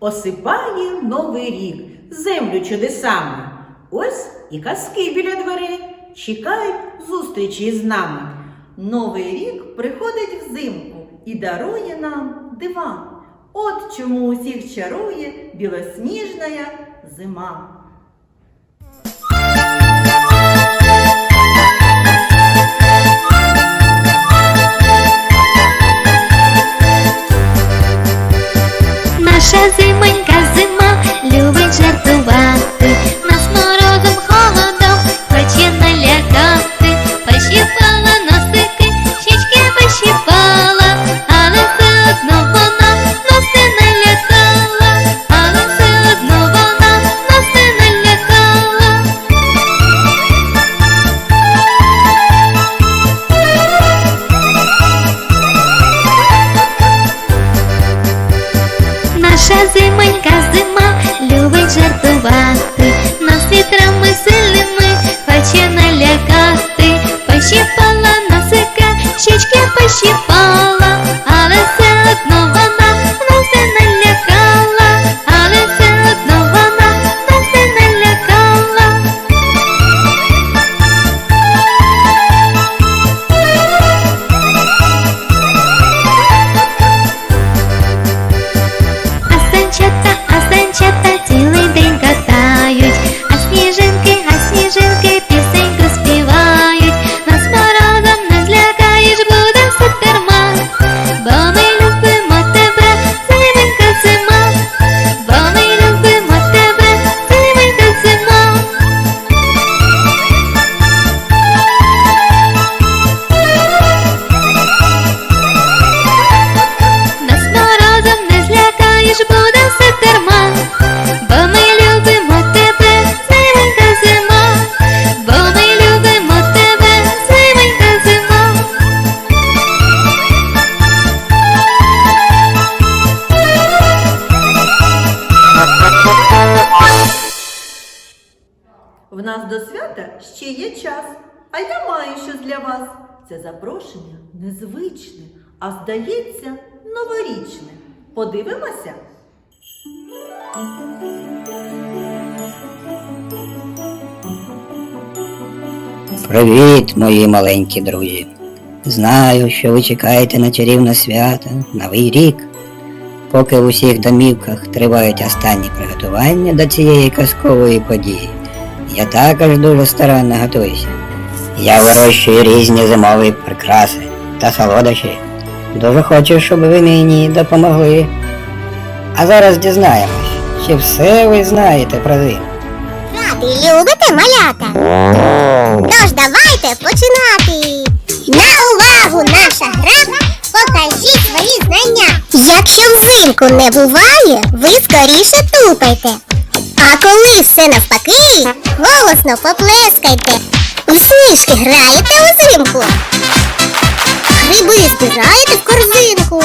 Осипає новий рік, землю чудесами. Ось і казки біля дверей чекають зустрічі з нами. Новий рік приходить взимку і дарує нам дива. От чому усіх чарує білосніжна зима. Зимонька зима В нас до свята ще є час, а я маю щось для вас. Це запрошення незвичне, а здається, новорічне. Подивимося. Привіт, мої маленькі друзі. Знаю, що ви чекаєте на чарівне свято, Новий рік. Поки в усіх домівках тривають останні приготування до цієї казкової події, я також дуже старанно готуюся. Я вирощую різні зимові прикраси та солодощі. Дуже хочу, щоб ви мені допомогли. А зараз дізнаємось, чи все ви знаєте про зиму. Грати любите малята? Тож давайте починати. На увагу наша гра. Покажіть свої знання. Якщо взимку не буває, ви скоріше тупайте. А коли все навпаки, голосно поплескайте. У сніжки граєте узимку. Гриби збираєте в корзинку.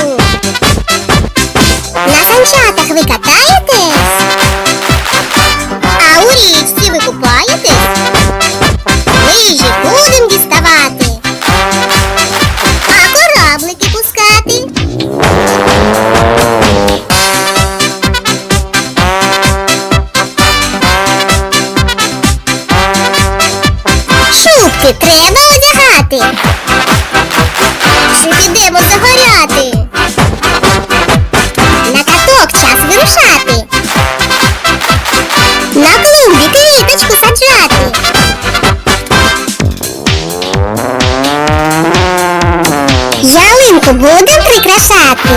Ялинку будем прикрашати.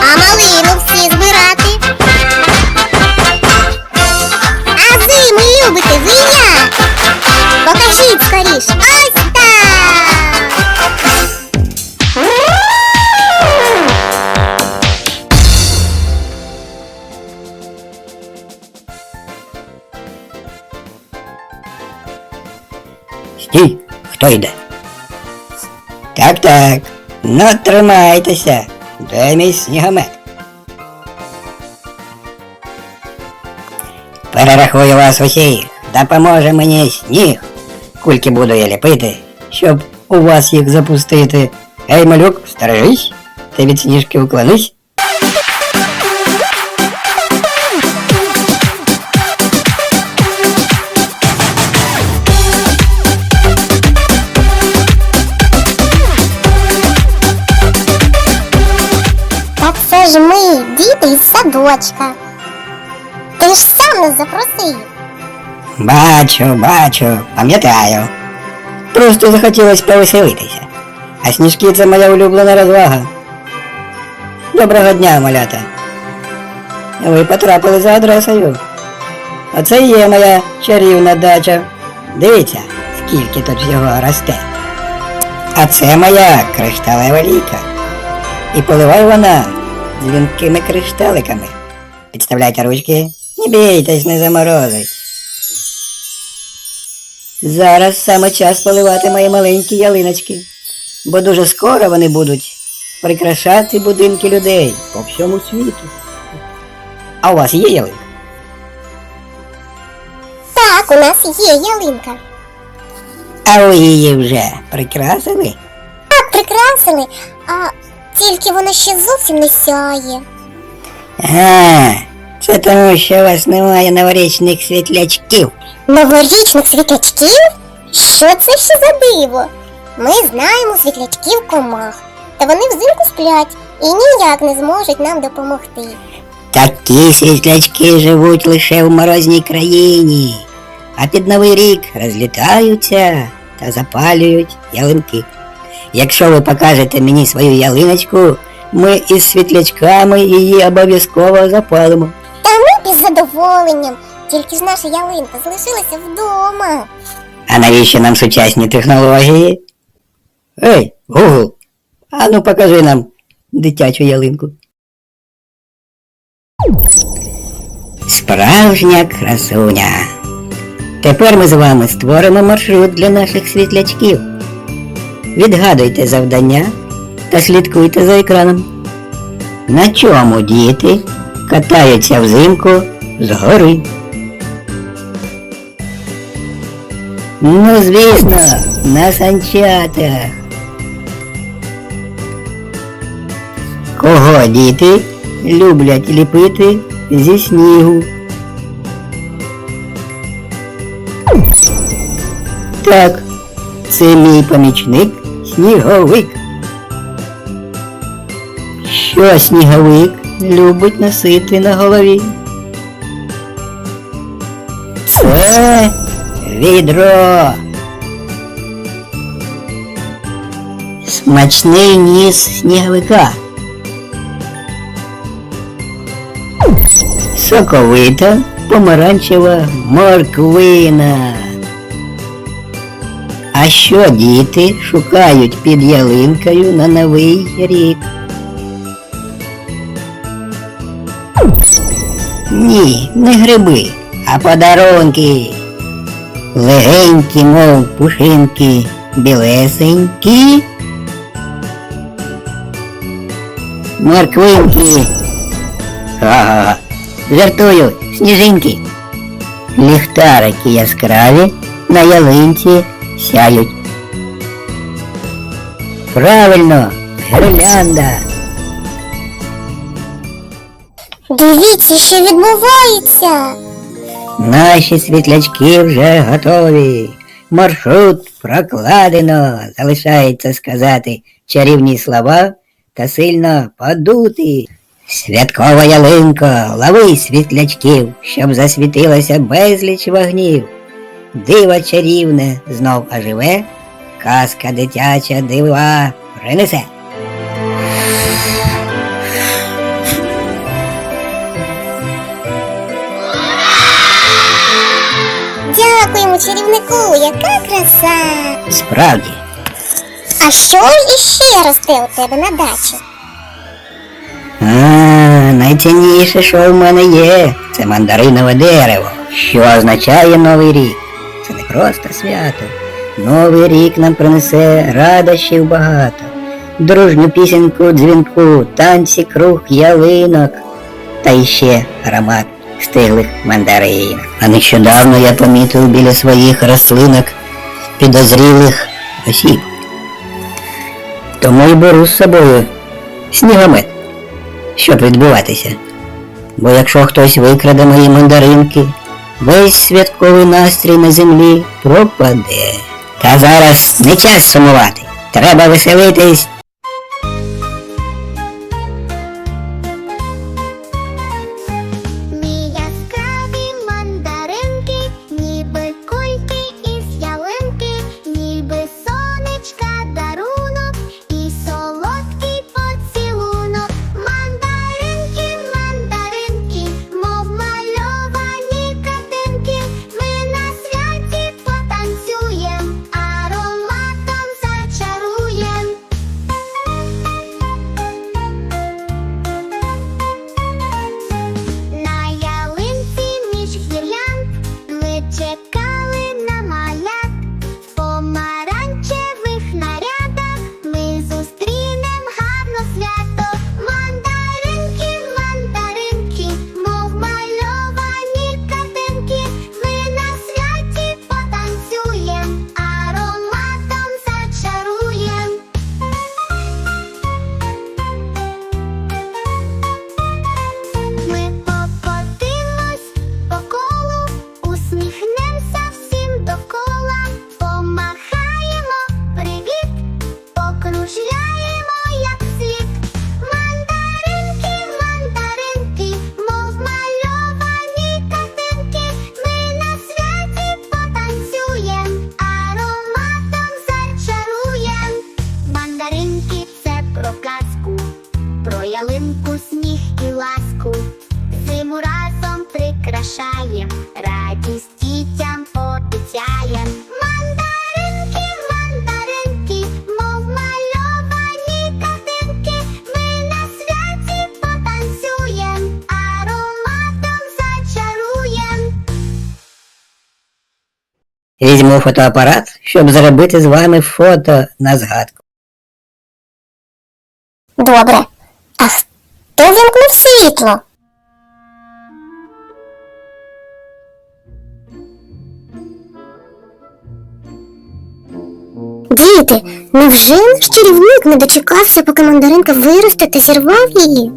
А малину всі збирати. А зиму любите ви як? Покажіть скоріш. Ось так. Стій, хто йде? Так. Ну тримайтеся. Де мій снігомет? Перерахую вас усіх. Допоможе мені сніг. Кульки буду я ліпити, щоб у вас їх запустити. Ей, малюк, стережись, ти від сніжки уклонись. Із садочка. Ти ж сам нас запросив. Бачу, бачу, пам'ятаю. Просто захотілось повеселитися. А сніжки це моя улюблена розвага. Доброго дня, малята. Ви потрапили за адресою. Оце і є моя чарівна дача. Дивіться, скільки тут всього росте. А це моя кришталева ліка. І поливає вона дзвінкими кришталиками. Підставляйте ручки, не бійтесь, не заморозить. Зараз саме час поливати мої маленькі ялиночки, бо дуже скоро вони будуть прикрашати будинки людей по всьому світу. А у вас є ялинка? Так, у нас є ялинка. А ви її вже прикрасили? Так, прикрасили, а тільки вона ще зовсім не сяє. А, це тому, що у вас немає новорічних світлячків. Новорічних світлячків? Що це ще за диво? Ми знаємо світлячків комах, та вони взимку сплять і ніяк не зможуть нам допомогти. Такі світлячки живуть лише в морозній країні, а під Новий рік розлітаються та запалюють ялинки. Якщо ви покажете мені свою ялиночку, ми із світлячками її обов'язково запалимо. Та ми із задоволенням, тільки ж наша ялинка залишилася вдома. А навіщо нам сучасні технології? Ей, Гугл, а ну покажи нам дитячу ялинку. Справжня красуня. Тепер ми з вами створимо маршрут для наших світлячків. Відгадуйте завдання та слідкуйте за екраном. На чому діти катаються взимку з гори? Ну, звісно, на санчатах. Кого діти люблять ліпити зі снігу? Так, це мій помічник сніговик. Що сніговик любить носити на голові? Це відро. Смачний ніс сніговика. Соковита помаранчева морквина. А що діти шукають під ялинкою на новий рік? Ні, не гриби, а подарунки. Легенькі, мов пушинки, білесенькі. Морквинки. Ага, жартую, сніжинки. Ліхтарики яскраві на ялинці сяють. Правильно, гірлянда. Дивіться, що відбувається. Наші світлячки вже готові. Маршрут прокладено. Залишається сказати чарівні слова та сильно подути. Святкова ялинко, лови світлячків, щоб засвітилося безліч вогнів. Диво чарівне знов оживе, казка дитяча дива принесе. Дякуємо, чарівнику, яка краса. Справді, А що іще росте у тебе на дачі? А, найцінніше, що в мене є, це мандаринове дерево, що означає Новий рік. Це не просто свято. Новий рік нам принесе радощів багато, дружню пісеньку, дзвінку, танці, круг, ялинок та іще аромат стиглих мандаринок. А нещодавно я помітив біля своїх рослинок підозрілих осіб. Тому й беру з собою снігомет, щоб відбуватися. Бо якщо хтось викраде мої мандаринки, весь святковий настрій на землі пропаде. Та зараз не час сумувати. Треба веселитись. І ласку, зиму разом прикрашаєм, радість дітям обіцяєм. Мандаринки, мандаринки, мов мальовані картинки. Ми на святі потанцюєм, ароматом зачаруєм. Візьму фотоапарат, щоб зробити з вами фото на згадку. Добре. А хто вимкнув світло? Діти, невже наш чарівник не дочекався, поки мандаринка виросте та зірвав її?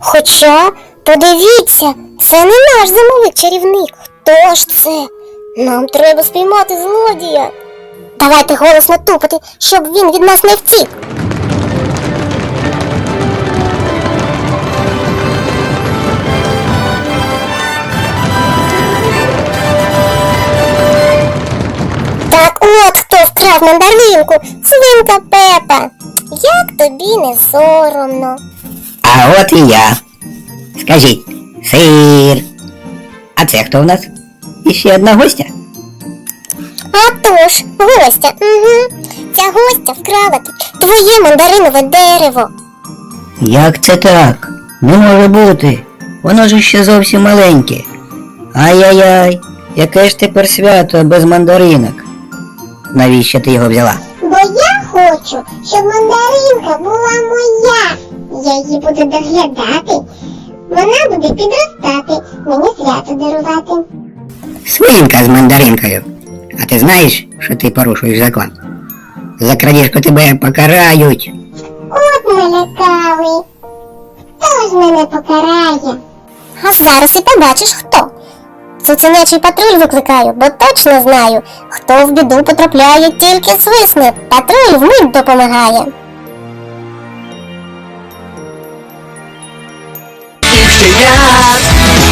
Хоча, подивіться, це не наш зимовий чарівник. Хто ж це? Нам треба спіймати злодія. Давайте голосно тупати, щоб він від нас не втік. Так от хто вкрав мандаринку, свинка Пепа. Як тобі не соромно? А от і я. Скажіть, сир. А це хто в нас? І ще одна гостя? А тож, гостя, угу. Ця гостя вкрала твоє мандаринове дерево. Як це так? Не може бути. Воно ж ще зовсім маленьке. Ай-яй-яй, яке ж тепер свято без мандаринок? Навіщо ти його взяла? Бо я хочу, щоб мандаринка була моя. Я її буду доглядати. Вона буде підростати, мені свято дарувати. Свинка з мандаринкою. А ти знаєш, що ти порушуєш закон? За крадіжку тебе покарають. От налякали. Хто ж мене покарає? А зараз і побачиш хто. Цуценячий патруль викликаю, бо точно знаю, хто в біду потрапляє, тільки свисне. Патруль вмить допомагає.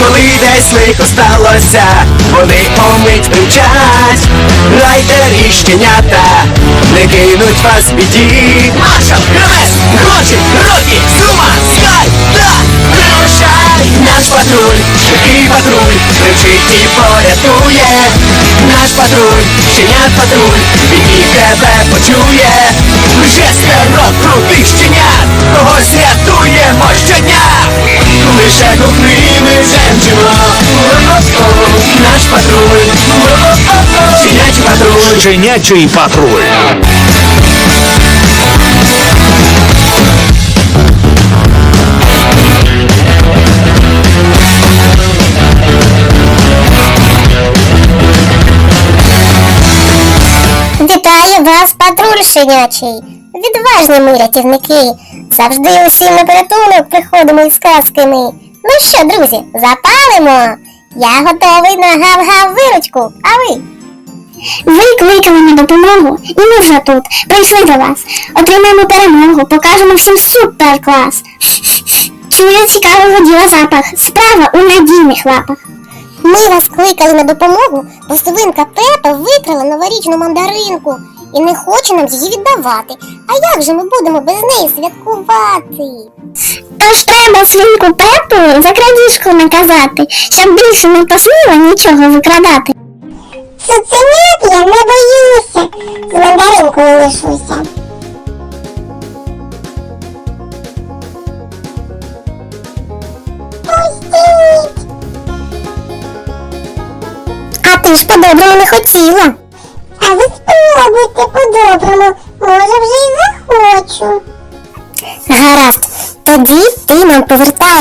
коли десь лихо сталося, вони помить мчать, райдері щенята, не кинуть вас в біді. Маршал, Гермес, Гроші, Рокі, Сума, Скай, та Вирушай, наш патруль, швидкий патруль, кричить і порятує. Наш патруль, щенят патруль, він і тебе почує. Шестеро крутих щенят, когось рятуємо щодня. Лише кухними жемчимо Наш патруль Щенячий патруль Щенячий патруль. Щенячий! Відважні ми рятівники! Завжди усім на порятунок приходимо із казками. Ну що, друзі, запалимо! Я готовий на гав-гав виручку, а ви? Ви кликали на допомогу, і ми вже тут. Прийшли до вас. Отримаємо перемогу, покажемо всім супер клас. Чую цікавого діла запах. Справа у надійних лапах. Ми вас кликали на допомогу, бо свинка Пепа викрала новорічну мандаринку і не хоче нам її віддавати. А як же ми будемо без неї святкувати? Тож треба свинку Пепу за крадіжку наказати, щоб більше не посміла нічого викрадати. Це я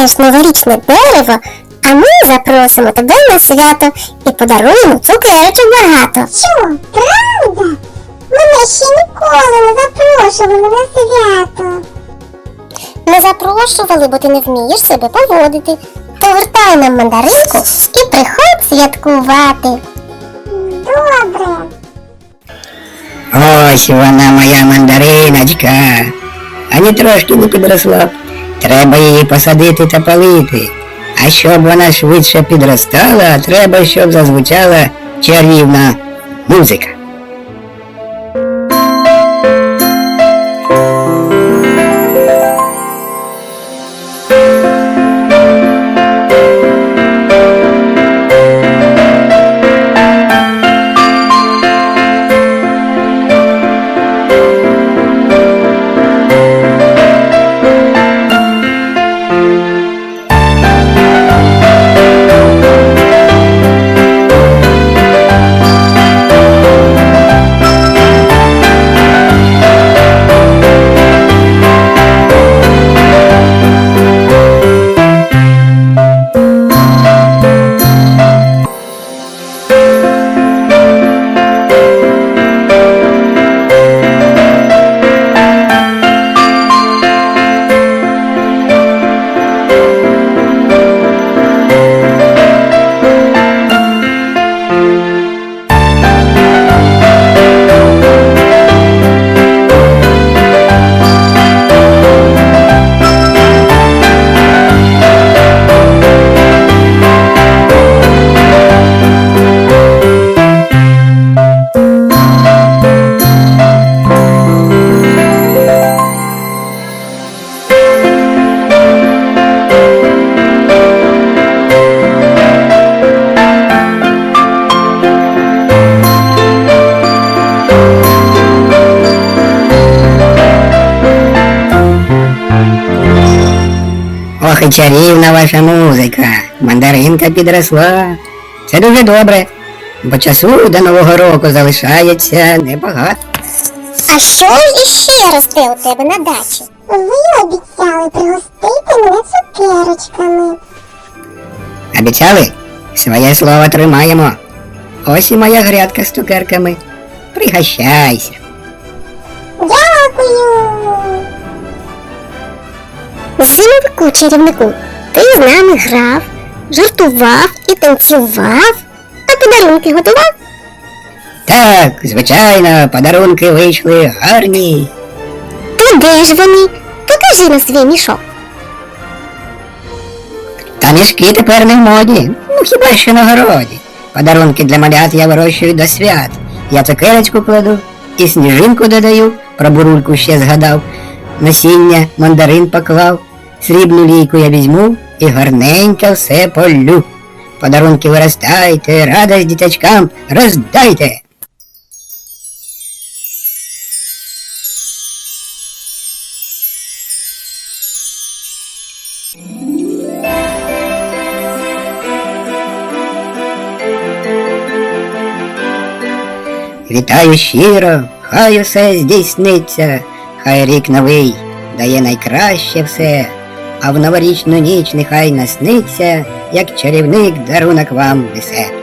повертаєш новорічне дерево, а ми запросимо тебе на свято і подаруємо цукерочок багато. Що, правда? Мене ще ніколи не запрошували на свято. Не запрошували, бо ти не вмієш себе поводити. То вертай нам мандаринку і приходь святкувати. Добре. Ось вона моя мандариночка. Ані трошки не підросла. Треба її посадити та палити. А щоб вона швидше підростала, треба, щоб зазвучала чарівна музика. Ох і чарівна ваша музика. Мандаринка підросла. Це дуже добре. Бо часу до Нового року залишається небагато. А що іще росте у тебе на дачі? Ви обіцяли пригостити мене цукерочками. Обіцяли? Своє слово тримаємо. Ось і моя грядка з цукерками. Пригощайся. Зимовику чарівнику, ти з нами грав, жартував і танцював, а подарунки готував? Так, звичайно, подарунки вийшли гарні. То де ж вони? Покажи на свій мішок. Та мішки тепер не в моді. Ну хіба що на городі. Подарунки для малят я вирощую до свят. Я цукерочку кладу і сніжинку додаю, про бурульку ще згадав. Насіння, мандарин поклав, срібну лійку я візьму і гарненько все полю. Подарунки виростайте, радость діточкам роздайте. Вітаю щиро, хай усе здійсниться, хай рік новий дає найкраще все, а в новорічну ніч нехай насниться, як чарівник дарунок вам несе.